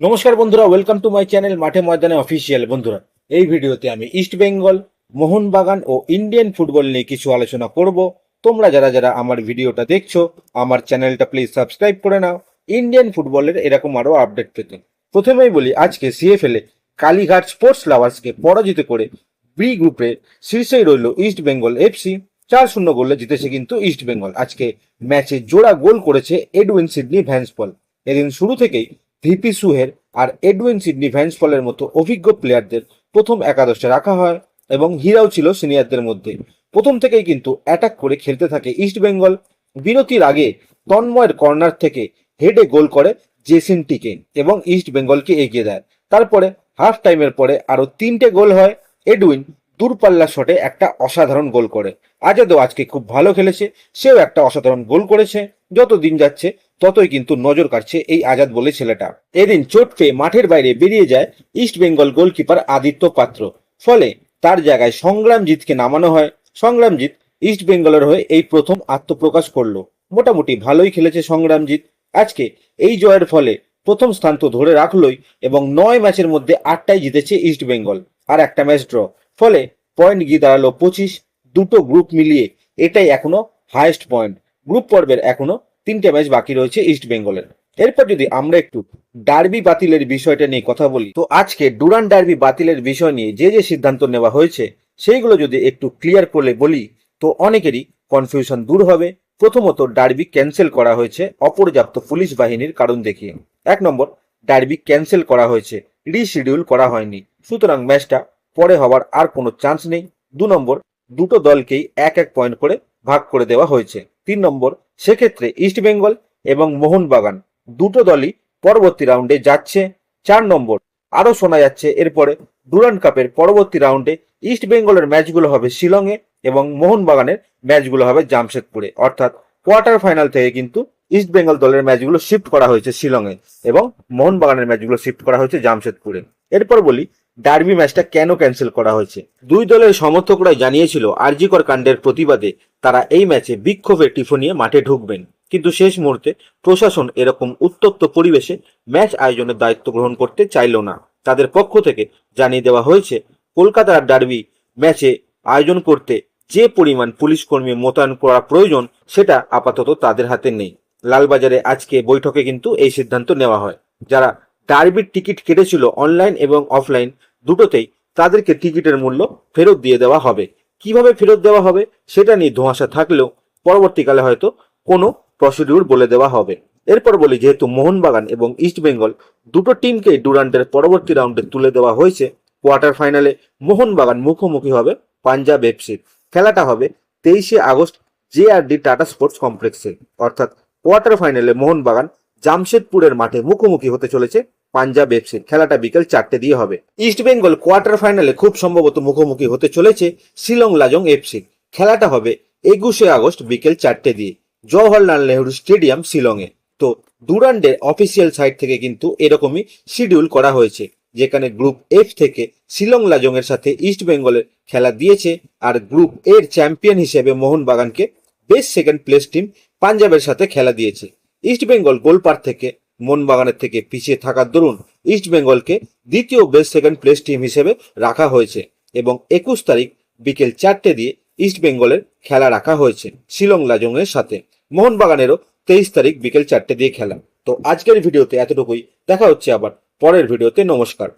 নমস্কার বন্ধুরা welcome to my channel মাঠে ময়দানে অফিসিয়াল বন্ধুরা, এই ভিডিওতে আমি ইস্ট বেঙ্গল মোহনবাগান ও ইন্ডিয়ান ফুটবল নিয়ে কিছু আলোচনা করব। তোমরা যারা যারা আমার ভিডিওটা দেখছ, আমার চ্যানেলটা প্লিজ সাবস্ক্রাইব করে নাও। ইন্ডিয়ান ফুটবলের এরকম আরও আপডেট পেতে। প্রথমেই বলি, আজকে সিএফএল এ কালীঘাট স্পোর্টস লাভার্সকে পরাজিত করে বি গ্রুপে শীর্ষেই রইল ইস্ট বেঙ্গল এফসি চার শূন্য গোলে জিতেছে কিন্তু ইস্ট বেঙ্গল আজকে ম্যাচে জোড়া গোল করেছে এডউইন সিডনি ভ্যান্সপল এদিন শুরু থেকেই ভিপি সুহের আর এডুইন সিডনি ভ্যান্সপলের মতো অভিজ্ঞ প্লেয়ারদের প্রথম একাদশে রাখা হয় এবং হিরাও ছিল সিনিয়রদের মধ্যে। প্রথম থেকেই কিন্তু অ্যাটাক করে খেলতে থাকে ইস্ট বেঙ্গল বিরতির আগে তন্ময়ের কর্নার থেকে হেডে গোল করে জেসিন টিকেন এবং ইস্ট বেঙ্গলকে এগিয়ে দেয়। তারপরে হাফ টাইমের পরে আরও তিনটে গোল হয়। এডুইন দূরপাল্লা শটে একটা অসাধারণ গোল করে। আজাদও আজকে খুব ভালো খেলেছে, সেও একটা অসাধারণ গোল করেছে। যত দিন যাচ্ছে ততই কিন্তু নজর কাটছে এই আজাদ বলে ছেলেটা। এদিন চোট পেয়ে মাঠের বাইরে বেরিয়ে যায় ইস্ট বেঙ্গল গোলকিপার আদিত্য পাত্র। ফলে তার জায়গায় সংগ্রামজিৎকে নামানো হয়। সংগ্রামজিৎ ইস্ট বেঙ্গলের হয়ে এই প্রথম আত্মপ্রকাশ করল। মোটামুটি ভালোই খেলেছে সংগ্রামজিৎ আজকে এই জয়ের ফলে প্রথম স্থান তো ধরে রাখলোই এবং নয় ম্যাচের মধ্যে আটটাই জিতেছে ইস্ট বেঙ্গল। আর একটা ম্যাচ ড্র। ফলে পয়েন্ট গিয়ে দাঁড়াল পঁচিশ, দুটো গ্রুপ মিলিয়ে এটাই এখনও হায়েস্ট পয়েন্ট। গ্রুপ পর্বের এখনও তিনটে ম্যাচ বাকি রয়েছে ইস্ট বেঙ্গলের। এরপর যদি আমরা একটু ডার্বি বাতিলের বিষয়টা নিয়ে কথা বলি, তো আজকে ডুরান ডার্বি বাতিলের বিষয় নিয়ে যে যে সিদ্ধান্ত নেওয়া হয়েছে, সেইগুলো যদি একটু ক্লিয়ার করলে বলি, তো অনেকেরই কনফিউশন দূর হবে। প্রথমত, ডার্বি ক্যান্সেল করা হয়েছে অপর্যাপ্ত পুলিশ বাহিনীর কারণ দেখিয়ে। এক নম্বর, ডার্বি ক্যান্সেল করা হয়েছে রিশিডিউল করা হয়নি। সুতরাং ম্যাচটা পরে হওয়ার আর কোনো চান্স নেই। দু নম্বর, দুটো দলকেই এক এক পয়েন্ট করে ভাগ করে দেওয়া হয়েছে। তিন নম্বর, সেক্ষেত্রে ইস্ট বেঙ্গল এবং মোহনবাগান দুটো দলই পরবর্তী রাউন্ডে যাচ্ছে। চার নম্বর, আরও শোনা যাচ্ছে এরপরে ডুরান্ড কাপের পরবর্তী রাউন্ডে ইস্ট বেঙ্গলের ম্যাচগুলো হবে শিলংয়ে এবং মোহনবাগানের ম্যাচগুলো হবে জামশেদপুরে। অর্থাৎ কোয়ার্টার ফাইনাল থেকে কিন্তু ইস্ট বেঙ্গল দলের ম্যাচগুলো শিফট করা হয়েছে শিলংয়ে এবং মোহনবাগানের ম্যাচগুলো শিফট করা হয়েছে জামশেদপুরে। এরপর বলি ডার্বি ম্যাচটা কেন ক্যান্সেল করা হয়েছে? দুই দলের সমর্থকরাই জানিয়েছিল, আরজিকর কাণ্ডের প্রতিবাদে তারা এই ম্যাচে বিক্ষোভের টিফো নিয়ে মাঠে ঢুকবেন। কিন্তু শেষ মুহূর্তে প্রশাসন এরকম উত্তপ্ত পরিবেশে ম্যাচ আয়োজনের দায়িত্ব গ্রহণ করতে চাইল না। তাদের পক্ষ থেকে জানিয়ে দেওয়া হয়েছে, কলকাতার ডার্বি ম্যাচে আয়োজন করতে যে পরিমাণ পুলিশ কর্মী মোতায়েন করা প্রয়োজন, সেটা আপাতত তাদের হাতে নেই। লালবাজারে আজকে বৈঠকে কিন্তু এই সিদ্ধান্ত নেওয়া হয়। যারা ডার্বির টিকিট কেটেছিল অনলাইন এবং অফলাইন দুটোতেই তাদেরকে টিকিটের মূল্য ফেরত দিয়ে দেওয়া হবে। কীভাবে ফেরত দেওয়া হবে সেটা নিয়ে ধোঁয়াশা থাকলেও পরবর্তীকালে হয়তো কোনো প্রসিডিউর বলে দেওয়া হবে। এরপর বলি, যেহেতু মোহনবাগান এবং ইস্ট বেঙ্গল দুটো টিমকেই ডুরান্টের পরবর্তী রাউন্ডে তুলে দেওয়া হয়েছে কোয়ার্টার ফাইনালে মোহনবাগান মুখোমুখি হবে পাঞ্জাব এফসির খেলাটা হবে তেইশে August J R D Tata sports কমপ্লেক্সে অর্থাৎ কোয়ার্টার ফাইনালে মোহনবাগান জামশেদপুরের মাঠে মুখোমুখি হতে চলেছে পাঞ্জাব এফসির খেলাটা বিকেল চারটে দিয়ে হবে। ইস্ট বেঙ্গল কোয়ার্টার ফাইনালে খুব সম্ভবত মুখোমুখি হতে চলেছে শিলং লাজং এফসি। খেলাটা হবে একুশে আগস্ট বিকেল চারটে দিয়ে, জওহরলাল নেহরু স্টেডিয়াম শিলংয়ে। তো ডুরান্ডের অফিসিয়াল সাইট থেকে কিন্তু এরকমই শিডিউল করা হয়েছে, যেখানে গ্রুপ এফ থেকে শিলং লাজং এর সাথে ইস্ট বেঙ্গলের খেলা দিয়েছে আর গ্রুপ এর চ্যাম্পিয়ন হিসেবে মোহনবাগানকে বেস্ট সেকেন্ড প্লেস টিম পাঞ্জাবের সাথে খেলা দিয়েছে। ইস্ট বেঙ্গল গোলপার থেকে মোহনবাগানের থেকে পিছিয়ে থাকার দরুন ইস্টবেঙ্গলকে দ্বিতীয় বেস্ট সেকেন্ড প্লেস টিম হিসেবে রাখা হয়েছে এবং একুশ তারিখ বিকেল চারটে দিয়ে ইস্টবেঙ্গলের খেলা রাখা হয়েছে শিলং লাজং এর সাথে। মোহনবাগানেরও তেইশ তারিখ বিকেল চারটে দিয়ে খেলা। তো আজকের ভিডিওতে এতটুকুই। দেখা হচ্ছে আবার পরের ভিডিওতে। নমস্কার।